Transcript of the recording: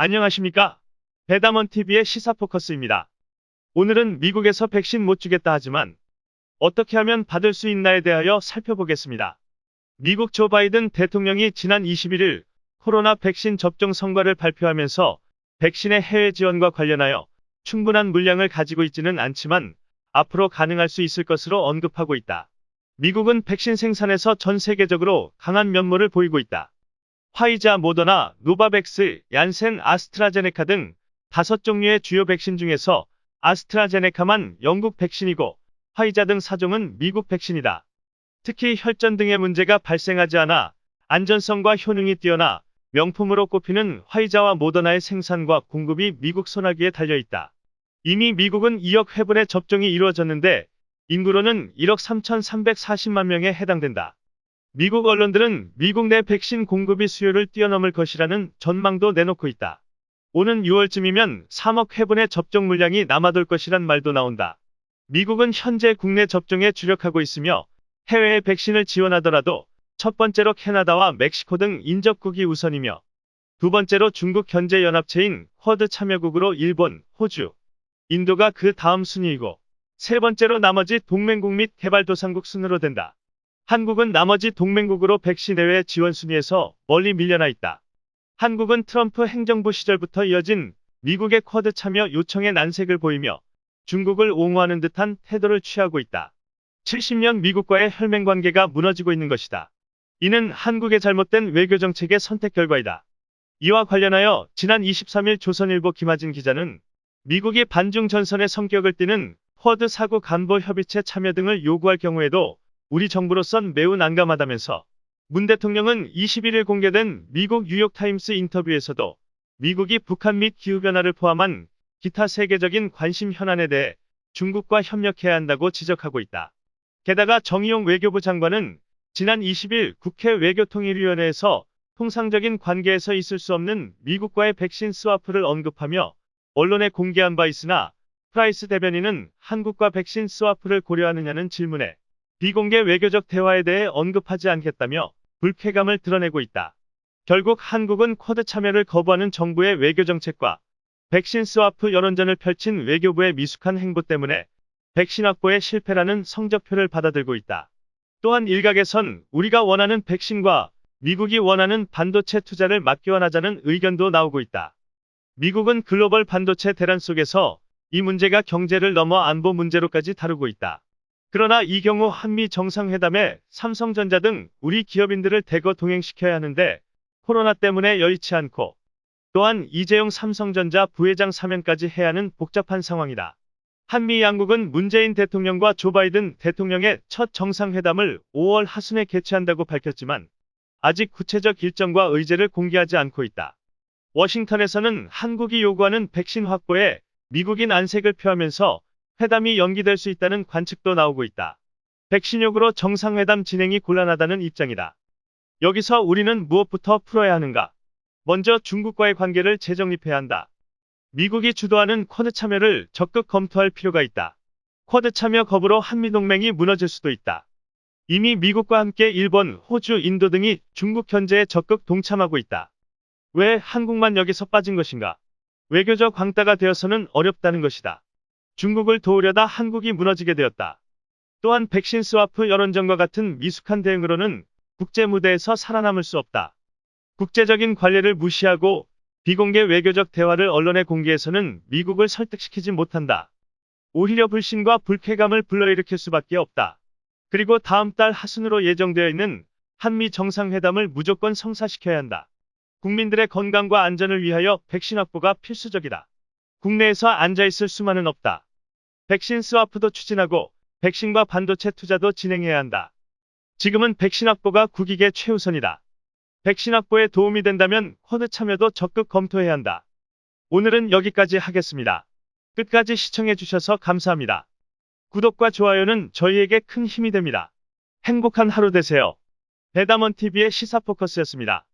안녕하십니까? 배담원TV의 시사포커스입니다. 오늘은 미국에서 백신 못 주겠다 하지만 어떻게 하면 받을 수 있나에 대하여 살펴보겠습니다. 미국 조 바이든 대통령이 지난 21일 코로나 백신 접종 성과를 발표하면서 백신의 해외 지원과 관련하여 충분한 물량을 가지고 있지는 않지만 앞으로 가능할 수 있을 것으로 언급하고 있다. 미국은 백신 생산에서 전 세계적으로 강한 면모를 보이고 있다. 화이자, 모더나, 노바백스, 얀센, 아스트라제네카 등 다섯 종류의 주요 백신 중에서 아스트라제네카만 영국 백신이고 화이자 등 사종은 미국 백신이다. 특히 혈전 등의 문제가 발생하지 않아 안전성과 효능이 뛰어나 명품으로 꼽히는 화이자와 모더나의 생산과 공급이 미국 손아귀에 달려있다. 이미 미국은 2억 회분의 접종이 이루어졌는데 인구로는 1억 3,340만 명에 해당된다. 미국 언론들은 미국 내 백신 공급이 수요를 뛰어넘을 것이라는 전망도 내놓고 있다. 오는 6월쯤이면 3억 회분의 접종 물량이 남아돌 것이란 말도 나온다. 미국은 현재 국내 접종에 주력하고 있으며 해외에 백신을 지원하더라도 첫 번째로 캐나다와 멕시코 등 인접국이 우선이며 두 번째로 중국 현재 연합체인 쿼드 참여국으로 일본, 호주, 인도가 그 다음 순위이고 세 번째로 나머지 동맹국 및 개발도상국 순으로 된다. 한국은 나머지 동맹국으로 백신 해외 지원 순위에서 멀리 밀려나 있다. 한국은 트럼프 행정부 시절부터 이어진 미국의 쿼드 참여 요청에 난색을 보이며 중국을 옹호하는 듯한 태도를 취하고 있다. 70년 미국과의 혈맹 관계가 무너지고 있는 것이다. 이는 한국의 잘못된 외교 정책의 선택 결과이다. 이와 관련하여 지난 23일 조선일보 김하진 기자는 미국이 반중 전선의 성격을 띠는 쿼드 사구 간보 협의체 참여 등을 요구할 경우에도 우리 정부로선 매우 난감하다면서 문 대통령은 21일 공개된 미국 뉴욕타임스 인터뷰에서도 미국이 북한 및 기후변화를 포함한 기타 세계적인 관심 현안에 대해 중국과 협력해야 한다고 지적하고 있다. 게다가 정의용 외교부 장관은 지난 20일 국회 외교통일위원회에서 통상적인 관계에서 있을 수 없는 미국과의 백신 스와프를 언급하며 언론에 공개한 바 있으나 프라이스 대변인은 한국과 백신 스와프를 고려하느냐는 질문에 비공개 외교적 대화에 대해 언급하지 않겠다며 불쾌감을 드러내고 있다. 결국 한국은 쿼드 참여를 거부하는 정부의 외교 정책과 백신 스와프 여론전을 펼친 외교부의 미숙한 행보 때문에 백신 확보의 실패라는 성적표를 받아들고 있다. 또한 일각에선 우리가 원하는 백신과 미국이 원하는 반도체 투자를 맞교환하자는 의견도 나오고 있다. 미국은 글로벌 반도체 대란 속에서 이 문제가 경제를 넘어 안보 문제로까지 다루고 있다. 그러나 이 경우 한미 정상회담에 삼성전자 등 우리 기업인들을 대거 동행시켜야 하는데 코로나 때문에 여의치 않고 또한 이재용 삼성전자 부회장 사면까지 해야 하는 복잡한 상황이다. 한미 양국은 문재인 대통령과 조 바이든 대통령의 첫 정상회담을 5월 하순에 개최한다고 밝혔지만 아직 구체적 일정과 의제를 공개하지 않고 있다. 워싱턴에서는 한국이 요구하는 백신 확보에 미국인 안색을 표하면서 회담이 연기될 수 있다는 관측도 나오고 있다. 백신 요구로 정상회담 진행이 곤란하다는 입장이다. 여기서 우리는 무엇부터 풀어야 하는가? 먼저 중국과의 관계를 재정립해야 한다. 미국이 주도하는 쿼드 참여를 적극 검토할 필요가 있다. 쿼드 참여 거부로 한미동맹이 무너질 수도 있다. 이미 미국과 함께 일본, 호주, 인도 등이 중국 견제에 적극 동참하고 있다. 왜 한국만 여기서 빠진 것인가? 외교적 왕따가 되어서는 어렵다는 것이다. 중국을 도우려다 한국이 무너지게 되었다. 또한 백신 스와프 여론전과 같은 미숙한 대응으로는 국제 무대에서 살아남을 수 없다. 국제적인 관례를 무시하고 비공개 외교적 대화를 언론에 공개해서는 미국을 설득시키지 못한다. 오히려 불신과 불쾌감을 불러일으킬 수밖에 없다. 그리고 다음 달 하순으로 예정되어 있는 한미 정상회담을 무조건 성사시켜야 한다. 국민들의 건강과 안전을 위하여 백신 확보가 필수적이다. 국내에서 앉아있을 수만은 없다. 백신 스와프도 추진하고 백신과 반도체 투자도 진행해야 한다. 지금은 백신 확보가 국익의 최우선이다. 백신 확보에 도움이 된다면 쿼드 참여도 적극 검토해야 한다. 오늘은 여기까지 하겠습니다. 끝까지 시청해주셔서 감사합니다. 구독과 좋아요는 저희에게 큰 힘이 됩니다. 행복한 하루 되세요. 배담원TV의 시사포커스였습니다.